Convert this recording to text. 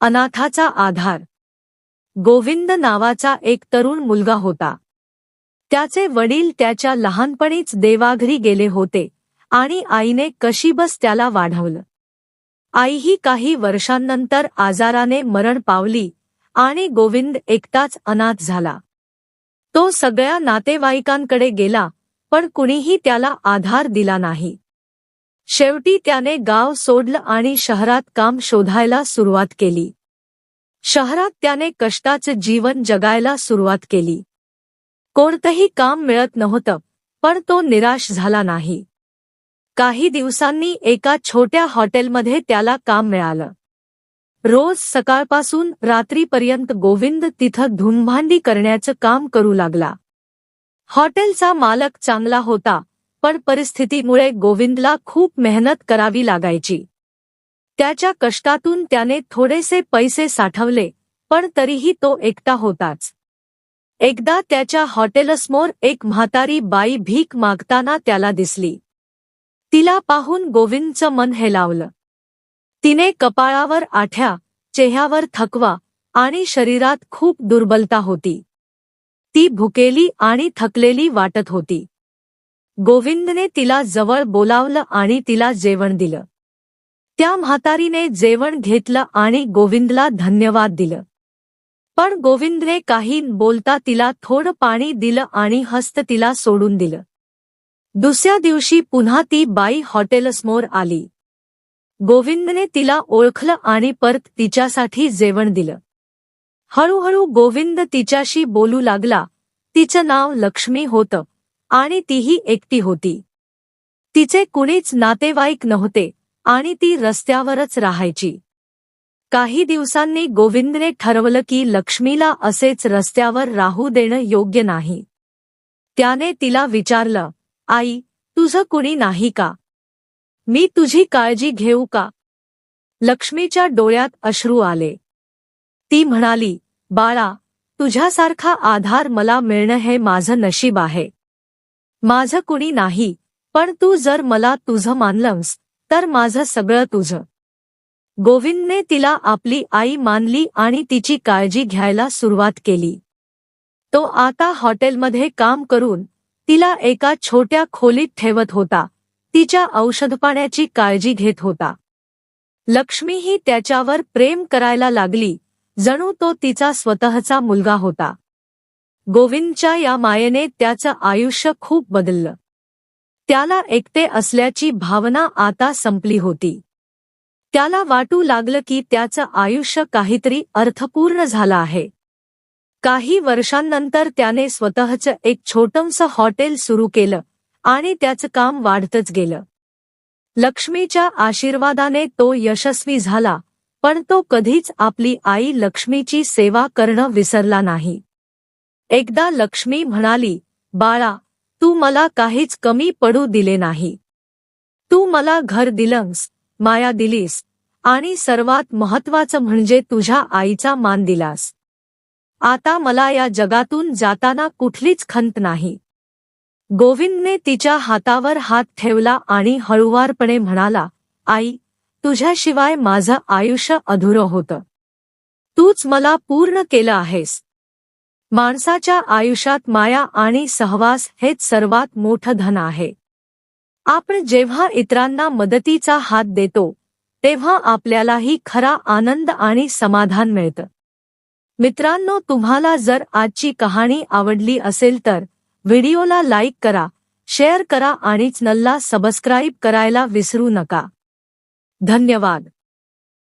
अनाथाचा आधार. गोविंद नावाचा एक तरुण मुलगा होता. त्याचे वडील त्याच्या लहानपणीच देवाघरी गेले होते आणि आईने कशीबस त्याला वाढवलं. आईही काही वर्षांनंतर आजाराने मरण पावली आणि गोविंद एकटाच अनाथ झाला. तो सगळ्या नातेवाईकांकडे गेला पण कुणीही त्याला आधार दिला नाही. शेवटी त्याने गाव सोडलं आणि शहरात काम शोधायला सुरुवात केली. शहरात त्याने कष्टाचं जीवन जगायला सुरुवात केली. कोणतंही काम मिळत नव्हतं पण तो निराश झाला नाही. काही दिवसांनी एका छोट्या हॉटेलमध्ये त्याला काम मिळालं. रोज सकाळपासून रात्रीपर्यंत गोविंद तिथं धुमभांडी करण्याचं काम करू लागला. हॉटेलचा मालक चांगला होता पण परिस्थितीमुळे गोविंदला खूप मेहनत करावी लागायची. त्याच्या कष्टातून त्याने थोडेसे पैसे साठवले पण तरीही तो एकटा होताच. एकदा त्याच्या हॉटेलसमोर एक म्हातारी बाई भीक मागताना त्याला दिसली. तिला पाहून गोविंदचं मन हेलावलं. तिने कपाळावर आठ्या चेह्यावर थकवा आणि शरीरात खूप दुर्बलता होती. ती भुकेली आणि थकलेली वाटत होती. गोविंदने तिला जवळ बोलावलं आणि तिला जेवण दिलं. त्या म्हातारीने जेवण घेतलं आणि गोविंदला धन्यवाद दिलं. पण गोविंदने काही बोलता तिला थोडं पाणी दिलं आणि हस्त तिला सोडून दिलं. दुसऱ्या दिवशी पुन्हा ती बाई हॉटेलसमोर आली. गोविंदने तिला ओळखलं आणि परत तिच्यासाठी जेवण दिलं. हळूहळू गोविंद तिच्याशी बोलू लागला. तिचं नाव लक्ष्मी होतं. आणि तीही एकटी होती. तिचे कुणीच नातेवाईक नव्हते आणि ती रस्त्यावरच राहायची. काही दिवसांनी गोविंदने ठरवलं की लक्ष्मीला असेच रस्त्यावर राहू देणं योग्य नाही. त्याने तिला विचारलं आई तुझं कुणी नाही का? मी तुझी काळजी घेऊ का? लक्ष्मीच्या डोळ्यात अश्रू आले. ती म्हणाली बाळा तुझ्यासारखा आधार मला मिळणं हे माझं नशीब आहे. माझं कुणी नाही पण तू जर मला तुझं मानलंस तर माझं सगळं तुझं. गोविंदने तिला आपली आई मानली आणि तिची काळजी घ्यायला सुरुवात केली. तो आता हॉटेलमध्ये काम करून तिला एका छोट्या खोलीत ठेवत होता तिच्या औषधपाण्याची काळजी घेत होता. लक्ष्मीही त्याच्यावर प्रेम करायला लागली जणू तो तिचा स्वतःचा मुलगा होता. गोविंदच्या या मायेने त्याचं आयुष्य खूप बदललं. त्याला एकटे असल्याची भावना आता संपली होती. त्याला वाटू लागलं की त्याचं आयुष्य काहीतरी अर्थपूर्ण झालं आहे. काही वर्षांनंतर त्याने स्वतःचं एक छोटंसं हॉटेल सुरू केलं आणि त्याचं काम वाढतच गेलं. लक्ष्मीच्या आशीर्वादाने तो यशस्वी झाला पण तो कधीच आपली आई लक्ष्मीची सेवा करणं विसरला नाही. एकदा लक्ष्मी म्हणाली बाळा तू मला काहीच कमी पडू दिले नाही. तू मला घर दिलंस माया दिलीस आणि सर्वात महत्वाचं म्हणजे तुझ्या आईचा मान दिलास. आता मला या जगातून जाताना कुठलीच खंत नाही. गोविंदने तिच्या हातावर हात ठेवला आणि हळुवारपणे म्हणाला आई तुझ्याशिवाय माझं आयुष्य अधुरं होतं. तूच मला पूर्ण केलं आहेस. माणसाच्या आयुष्यात माया आणि सहवास हेच सर्वात मोठं धन आहे. आपण जेव्हा इतरांना मदतीचा हात देतो तेव्हा आपल्यालाही खरा आनंद आणि समाधान मिळतं. मित्रांनो तुम्हाला जर आजची कहाणी आवडली असेल तर व्हिडिओला लाईक करा शेअर करा आणि चॅनलला सबस्क्राईब करायला विसरू नका. धन्यवाद.